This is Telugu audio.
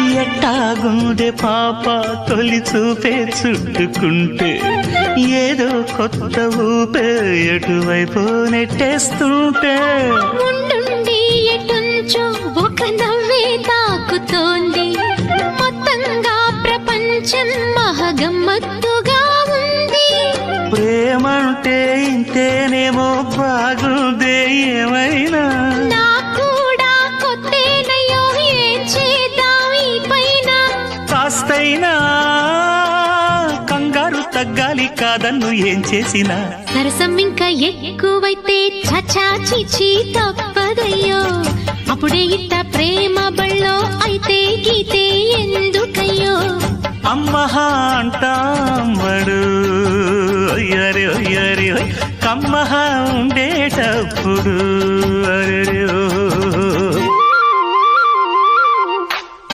ఎట్టాగుందే పాప తొలి చూపే చుట్టుకుంటే? ఏదో కొత్త ఊపే ఎటువైపు నెట్టేస్తుంటే? ఒక నవ్వే తాకుతోంది. మొత్తంగా ప్రపంచం మహగమ్మత్తుగా ఉంది. ప్రేమంటే ఇంతేనేమో బాగుందే ఏమైనా? కాస్తైనా కంగారు తగ్గాలి కాదన్ను ఏం చేసినా? సరసం ఇంకా ఎక్కువైతే చచా చిచి తప్పదయ్యో. అప్పుడే ఇట్ట ప్రేమ బళ్ళో అయితే గీతే ఎందుకయ్యో? అమ్మహ అయ్యరే అయ్యరే కమ్మహ ఉండేటప్పుడు అరెరే ఓ